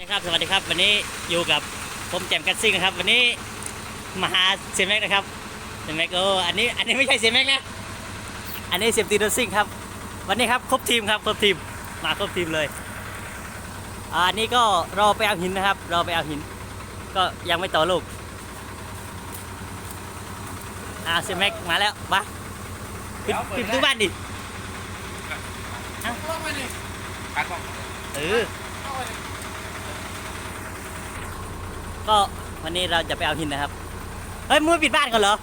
นะครับสวัสดีครับวันนี้อยู่กับผมแจมกันซิ่งนะครับ วันนี้มาหาเซมแม็กนะครับเซมแม็กโอ้อันนี้อันนี้ไม่ใช่เซมแม็กนะอันนี้เซมตีโดซิ่งครับ วันนี้ครับครบทีมครับครบทีมมาครบทีมเลยอ่าอันนี้ก็รอไปเอาหินนะครับรอไปเอาหิน ก็ยังไม่ต่อลูกอ่าเซมแม็กมาแล้วมาปิดปิดประตูบ้านดิลงไปนี่กัดบอกเออเข้าไปนี่ ก็วันนี้เราจะไปเอาหินนะครับ เฮ้ยมึงไม่ปิดบ้านก่อนเหรอ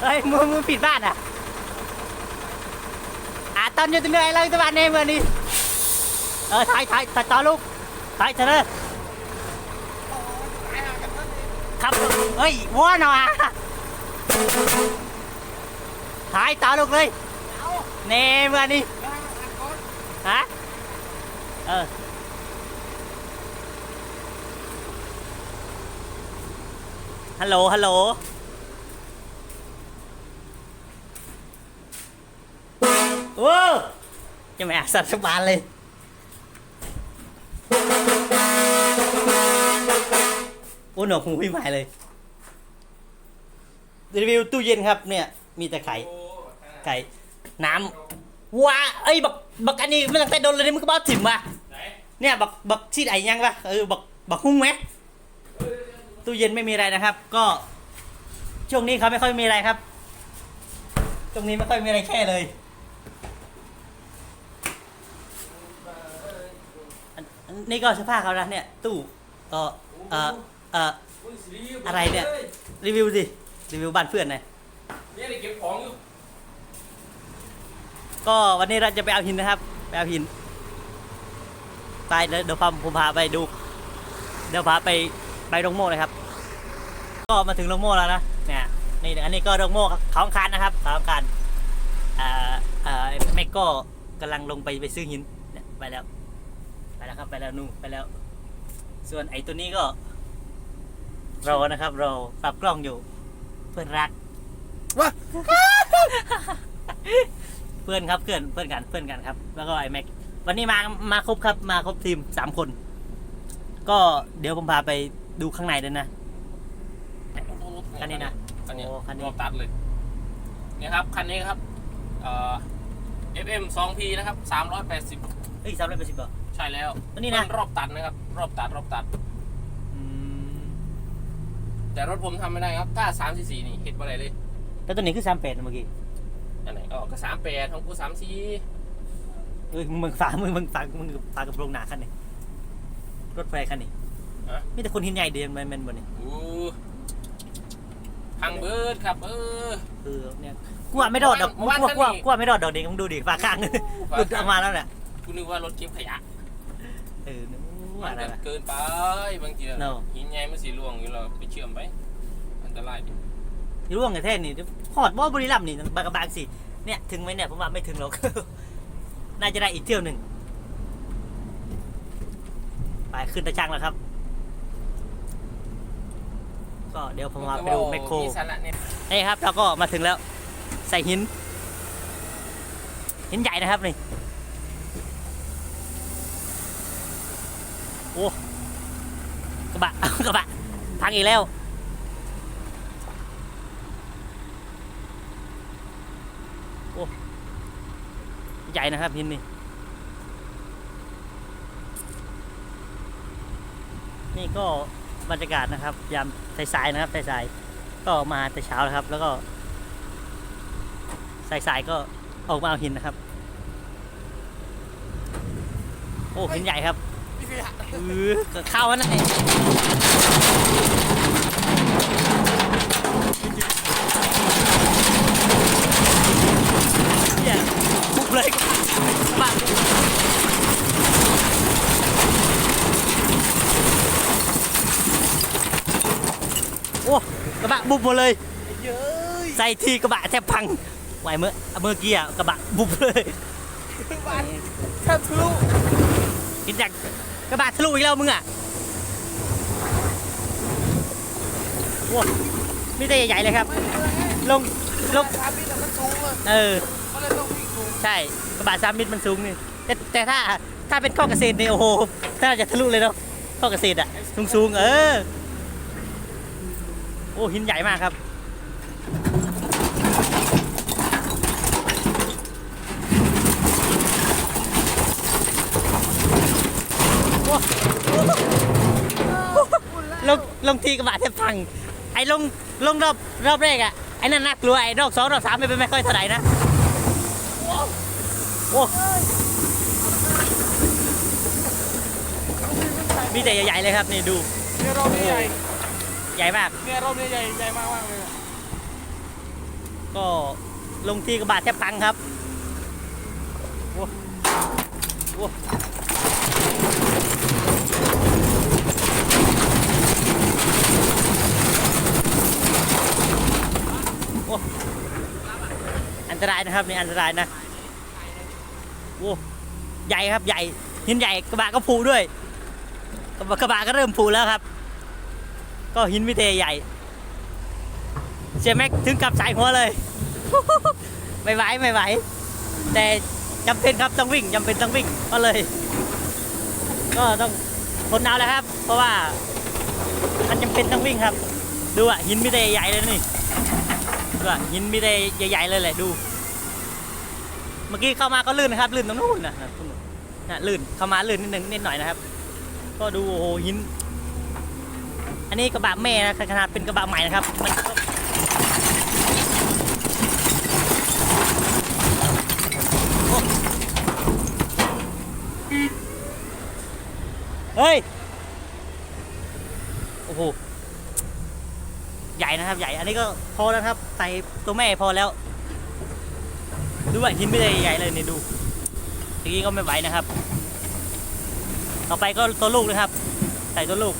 เฮ้ยมึงมึงปิดบ้านอะอะตอนอยู่ตรงไหนเราอยู่ตรงบ้านเองเมื่อนี้เออถ่ายถ่ายตัดต่อลูกถ่ายเถอะเลยตายห่างกันนั่นเองครับเฮ้ยวัวหน่อย ถ่ายต่อลูกเลยเอาเน่เมื่อนี้แล้วให้มันอัดก่อนฮะเออฮัลโหลฮัลโหลโอ้ยังไม่อะสัตว์สบานเลย โอ้หนวกหูพี่ใหม่เลย รีวิวตู้เย็นครับเนี่ย มีแต่ไข่ ไก่น้ำว้าเอ้ยบักบักอันนี้มันตั้งแต่โดนเลยนี่มึงก็บ้าถิ่มว่ะไหนเนี่ยบักบักชีดไอยังวะเออบักบักหุ้งไหมตู้เย็นไม่มีอะไรนะครับ ก็ช่วงนี้เขาไม่ค่อยมีอะไรครับช่วงนี้ไม่ค่อยมีอะไรแค่เลยอันอันนี่ก็เสื้อผ้าเขานะเนี่ย ตู้เออเออเอออุ้ยสิริอะไรเนี่ย รีวิวสิ รีวิวบ้านเพื่อนหน่อยเนี่ยเด็กเก็บของอยู่ ก็วันนี้เราจะไปเอาหินนะครับ ไปเอาหินไปเดี๋ยวพาผมพาไปดู เดี๋ยวพาไปไปดงโม่เลยครับ ก็มาถึงดงโม่แล้วนะเนี่ยนี่อันนี้ก็ดงโม่เขาอังคารนะครับเขาอังคารอ่าอ่าแม็กก็กำลังลงไปไปซื้อหินเนี่ยไปแล้ว ไปแล้วครับไปแล้วนู่นไปแล้ว ส่วนไอ้ตัวนี้ก็รอนะครับรอปรับกล้องอยู่ เพื่อนรักวะ เพื่อนครับเพื่อนเพื่อนกันเพื่อนกันครับ แล้วก็ไอ้แม็กวันนี้มามาครบครับมาครบทีมสามคน ก็เดี๋ยวผมพาไปดูข้างในด้วยนะ คันนี้นะคันนี้โอ้คันนี้ รอบตัดเลยเนี่ยครับคันนี้ครับเอ่อ FM 2P นะครับ 380เฮ้ยสามร้อยแปดสิบเหรอ ใช่แล้วตัวนี้นะเป็รอบตัดนะครับ รอบตัดรอบตัด อืมแต่รถผมทำไม่ได้ครับ ถ้า3 4 4นี่เห็ดอะไรเลยแล้วตัวนี้คือสามแปดเมื่อกี้ อันไหนอ๋อก็38ของกู34เอ้ยมึงมึงฝากมึงมึงฝากมึงฝากกับโรงหนาคันนี้รถไฟคันนี้ฮะมีแต่คนหินใหญ่เดียวมันมันบนนี่อู้พังเบิร์ดครับ เออเออเนี่ยกลัวไม่รอดดอกกลัววันกลัวคันกลัวนี้กลัวไม่รอดดอกเด็กมึงดูดิฝาข้างฝาหลุดข้างออกมาแล้วเนี่ยกูนึกว่ารถเก็บขยะเออนึกมัว่านอะไรก็วะเกินไปบางที No หินใหญ่มันสีล่วงอยู่เราไปเชื่อมไปอันตรายดิ ร่วงกับแท่นี่หอดบ่บุรีรัมย์นี่บางกะบางสิเนี่ยถึงไหมเนี่ยผมว่าไม่ถึงหรอก น่าจะได้อีกเที่ยวหนึ่งไปขึ้นตะช่างแล้วครับ ก็เดี๋ยวผมพาไปดูแมคโครมีสาระเนี่ยนี่ครับ เราก็มาถึงแล้ว ใส่หิน หินใหญ่นะครับนี่โอ้กระบะกระบะพังอีกแล้ว โอ้ ใหญ่นะครับหินนี่นี่ก็บรรยากาศนะครับ ยามสายๆนะครับสายๆก็มาแต่เช้าแล้วครับ แล้วก็สายๆก็ออกมาเอาหินนะครับ โอ้หินใหญ่ครับมีขยะเออก็เข้าอันนั่นเองเนี่ย บุกเลยบ้าโอ้กระบะบุบหมดเลยเย้ยใส่ทีกระบะแทบพังไหวเมื่อเมื่อกี้อะกระบะบุบเลยบ้านแทบทะลุกินจากกระบะทะลุอีกแล้วมึงอะโว้มีแต่ใหญ่ๆเลยครับ ลงลงสามมิตรมันสูงอะเออ ใช่กระบะสามมิตรมันสูงนี่แต่แต่ถ้าถ้าเป็นข้อเกษตรเนี่ยโอ้โหถ้าจะทะลุเลยเนาะข้อเกษตรอะสูงสูงๆเออโอ้หินใหญ่มากครับลงลงทีกระบะแทบพัง ไอ้ลงลงรอบรอบแรกอะไอ้นั่นน่ากลัวไอ้รอบสองรอบสามไม่เป็นไม่ค่อยเท่าไหร่นะ โอ้มีแต่ใหญ่ๆเลยครับนี่ดู เนี่ยรอบนี้ใหญ่ใหญ่มาก เนี่ยรอบนี้ใหญ่ใหญ่มากมากๆเลยอะก็ลงทีกระบะแทบพังครับโอ้โอ้โอ้อันตรายนะครับนี่อันตรายนะ โอ้ใหญ่ครับใหญ่หินใหญ่กระบะก็ผูด้วยกระบะกระบะก็เริ่มผูแล้วครับ ก็หินมิเตใหญ่เสียแม็กถึงกับสายหัวเลย ไม่ไหวไม่ไหว แต่จำเป็นครับต้องวิ่งจำเป็นต้องวิ่งก็เลย ก็ต้องทนเอาแล้วครับ เพราะว่ามันจำเป็นต้องวิ่งครับ ดูอะหินมีแต่ใหญ่เลยนี่ดูอะหินมีแต่ใหญ่ๆเลยแหละดู เมื่อกี้เข้ามาก็ลื่นนะครับ ลื่นตรงนู้นนะนะตรงนู้นนะลื่นเข้ามาลื่นนิดนึงนิดหน่อยนะครับ ก็ดูโอ้โหหิน อันนี้กระบะแม่นะขนาดเป็นกระบะใหม่นะครับ มันเฮ้ย โอ้โห ใหญ่นะครับ ใหญ่ อันนี้ก็พอแล้วครับ ใส่ตัวแม่พอแล้ว ดูว่าหินไม่ได้ใหญ่เลยเนี่ยดูทีนี้ก็ไม่ไหวนะครับ ต่อไปก็ตัวลูกนะครับ ใส่ตัวลูก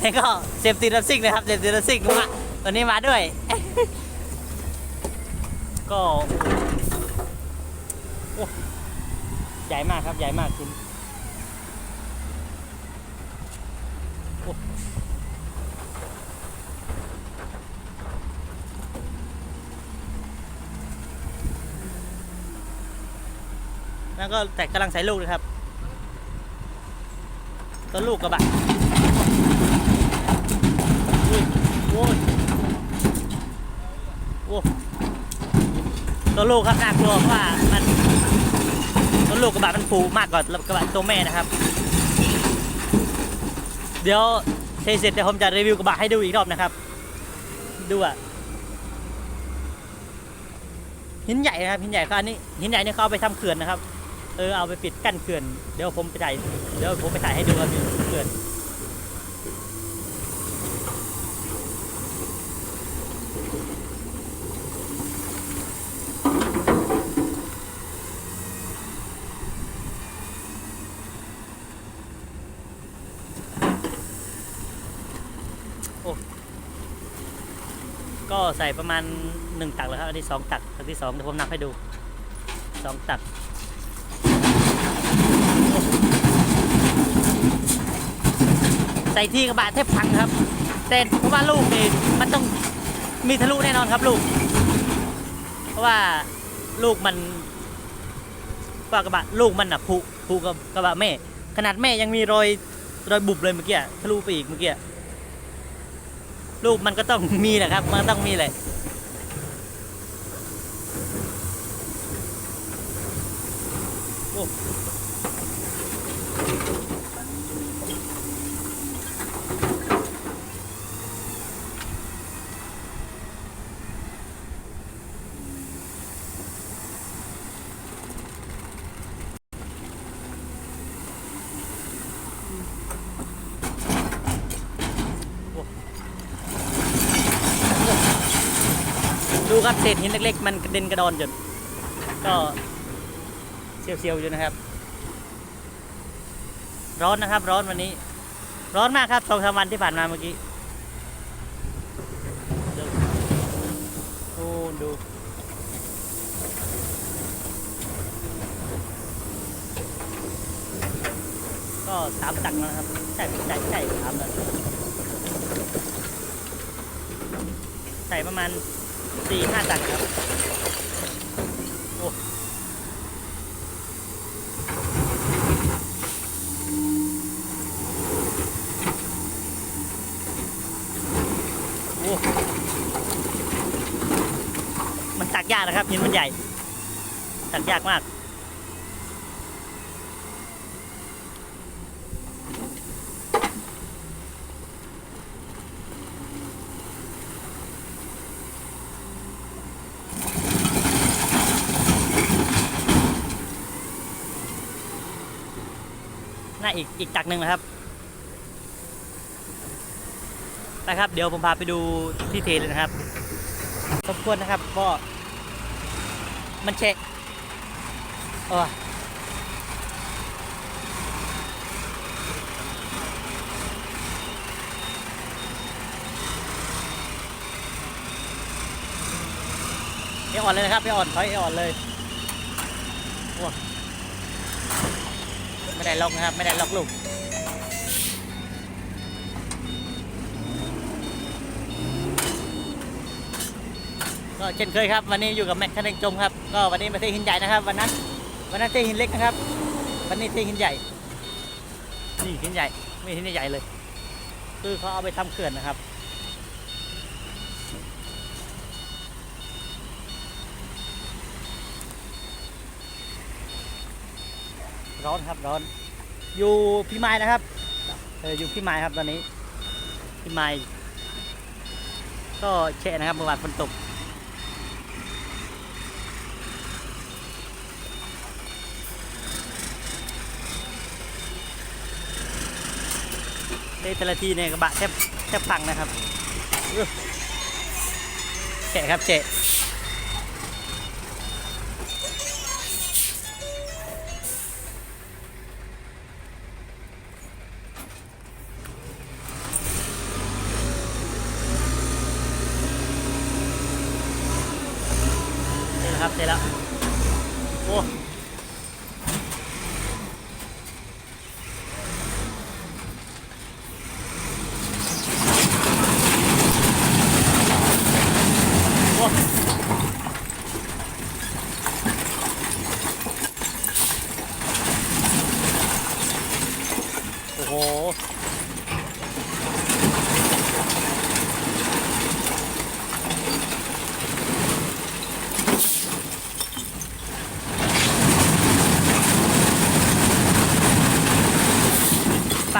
แล้วก็เซฟตี้รัสซิ่งนะครับเซฟตี้รัสซิ่งมาตัวนี้มาด้วย ก็ใหญ่มากครับใหญ่มากคุณ แล้วก็แต่กำลังใส่ลูกนะครับตัวลูกกระบะอุ้ยโว้ยโอ้ตัวลูกครับน่ากลัวเพราะว่ามันตัวลูกกระบะมันผูมากกว่ากระบะตัวแม่นะครับ เดี๋ยวเทเสร็จเดี๋ยวผมจะรีวิวกระบะให้ดูอีกรอบนะครับ ดูอะหินใหญ่นะครับหินใหญ่เขาอันนี้หินใหญ่นี่เขาเอาไปทำเขื่อนนะครับ เออเอาไปปิดกั้นเขื่อน เดี๋ยวผมไปถ่ายเดี๋ยวผมไปถ่ายให้ดูครับเขื่อนโอ้ก็ใส่ประมาณหนึ่งตักแล้วครับ อันนี้สองตักตักที่สองเดี๋ยวผมนับให้ดูสองตัก ส่ที่กระบะแทบพังครับ แต่เพราะว่าลูกนี่มันต้องมีทะลุแน่นอนครับลูก เพราะว่าลูกมันว่ากระบะลูกมันอะผูผูกับกระบะแม่ ขนาดแม่ยังมีรอยรอยบุบเลยเมื่อกี้ทะลุไปอีกเมื่อกี้ลูกมันก็ต้องมีแหละครับ มันต้องมีแหละโอ้ ดูครับเศษหินเล็กๆ มันกระเด็นกระดอนจนก็เซียวๆอยู่นะครับ ร้อนนะครับ ร้อนวันนี้ ร้อนมากครับสองสามวันที่ผ่านมาเมื่อกี้โอ้ดูก็สามตักนะครับใช่ใช่ใช่สามเลยใส่ประมาณ สี่ห้าตันครับโอ้โอ้มันตักยากนะครับหินมันใหญ่ ตักยากมาก น่าอีกอีกตักหนึ่งนะครับนะครับเดี๋ยวผมพาไปดูที่เทเลยนะครับรบกวนนะครับก็มันเช็คเออเออ่อนเลยนะครับเออ่อนถอยเออ่อนเลยโอ้ ไม่ได้ล็อกนะครับ ไม่ได้ล็อกลูกก็เช่นเคยครับ วันนี้อยู่กับแม็กคันเร่งจมครับ ก็วันนี้มาเทหินใหญ่นะครับ วันนั้นวันนั้นเทหินเล็กนะครับ วันนี้เทหินใหญ่ นี่หินใหญ่ไม่หินใหญ่เลย คือเขาเอาไปทำเขื่อนนะครับ ร้อนครับร้อน อยู่พี่ไม้นะครับเอออยู่พี่ไม้ครับตอนนี้พี่ไม้ก็แช่นะครับเมื่อวานฝนตกได้แต่ละทีเนี่ยกระบะแทบแทบพังนะครับอื้อแฉะครับแฉะ ครับเสร็จแล้วโอ้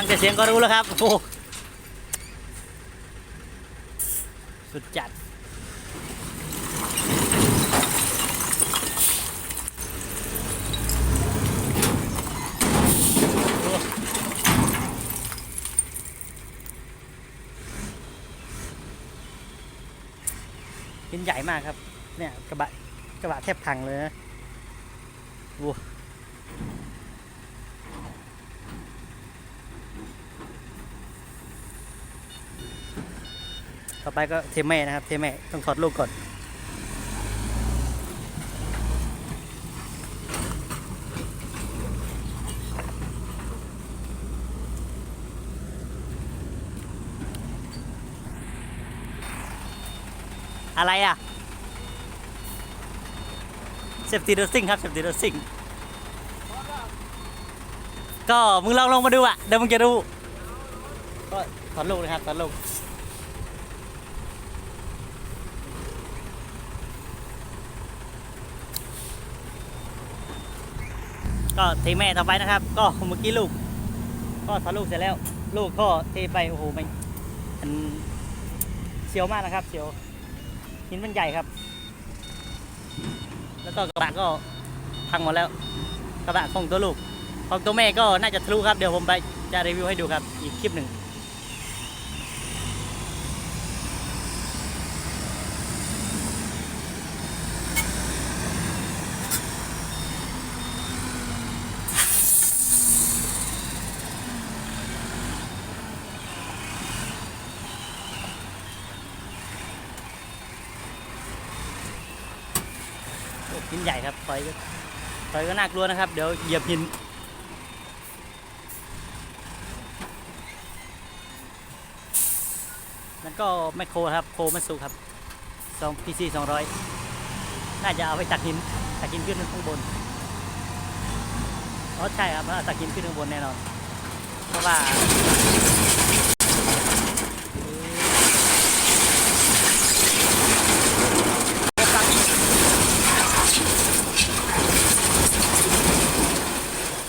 แต่เสียงก็รู้แล้วครับโอ้สุดจัดหินใหญ่มากครับ เนี่ยกระบะกระบะแทบพังเลยนะโอ้ ไปก็เทแม่นะครับ เทแม่ต้องถอดลูกก่อนอะไรอะเซฟตี้รถซิ่งครับเซฟตี้รถซิ่งก็มึงลองลงมาดูอะ เดี๋ยวมึงจะรู้ก็ถอดลูกนะครับถอดลูก ก็เทแม่ต่อไปนะครับ ก็เมื่อกี้ลูก ก็ทะลูกเสร็จแล้ว ลูกก็เทไปโอ้โหมันมันเสียวมากนะครับเสียวหินมันใหญ่ครับ แล้วก็กระบะก็พังหมดแล้ว กระบะของตัวลูก ของตัวแม่ก็น่าจะทะลุครับ เดี๋ยวผมไปจะรีวิวให้ดูครับ อีกคลิปหนึ่ง โอ้หินใหญ่ครับถอยก็ ถอยก็น่ากลัวนะครับ เดี๋ยวเหยียบหิน นั่นก็แมคโครครับ โคมัสุครับสองพีซีสองร้อยน่าจะเอาไปตักหิน ตักหินขึ้นข้างบนอ๋อใช่ครับเอาตักหินขึ้นข้างบนแน่นอน เพราะว่า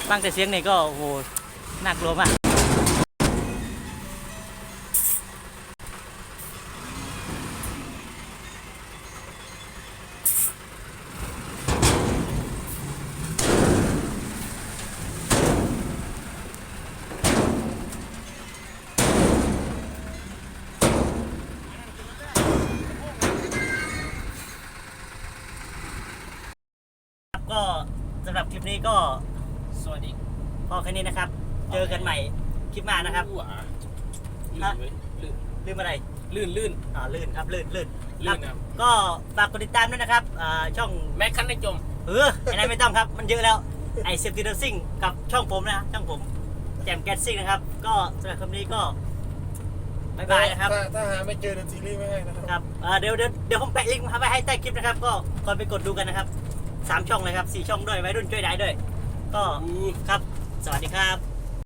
ฟังแต่เสียงนี่ก็โอ้โหน่ากลัวมาก ครับก็สำหรับคลิปนี้ก็ สวัสดี พอแค่นี้นะครับ เจอกันใหม่คลิปหน้านะครับอู้หว่าลื่นเว้ยลื่นลืมอะไรลื่นลื่นอ่าลื่นครับลื่นลื่นลื่นครับก็ฝากกดติดตามด้วยนะครับอ่าช่องแม็กคันได้จมเออไอ้นั้นไม่ต้องครับ มันเยอะแล้วไอเซฟตี้ดซิ่งกับช่องผมนะช่องผมแจมแกสซิ่งนะครับ ก็สำหรับคลิปนี้ก็บายบายนะครับถ้าถ้าหาไม่เจอเดนซีรีส์ไม่ให้นะครับครับอ่าเดี๋ยวเดี๋ยวเดี๋ยวผมแปะลิงก์มาไว้ให้ใต้คลิปนะครับ ก็ก่อนไปกดดูกันนะครับสามช่องเลยครับสี่ช่องด้วยไว้รุ่นช่วยได้ด้วย ก็อู้ครับ สวัสดีครับ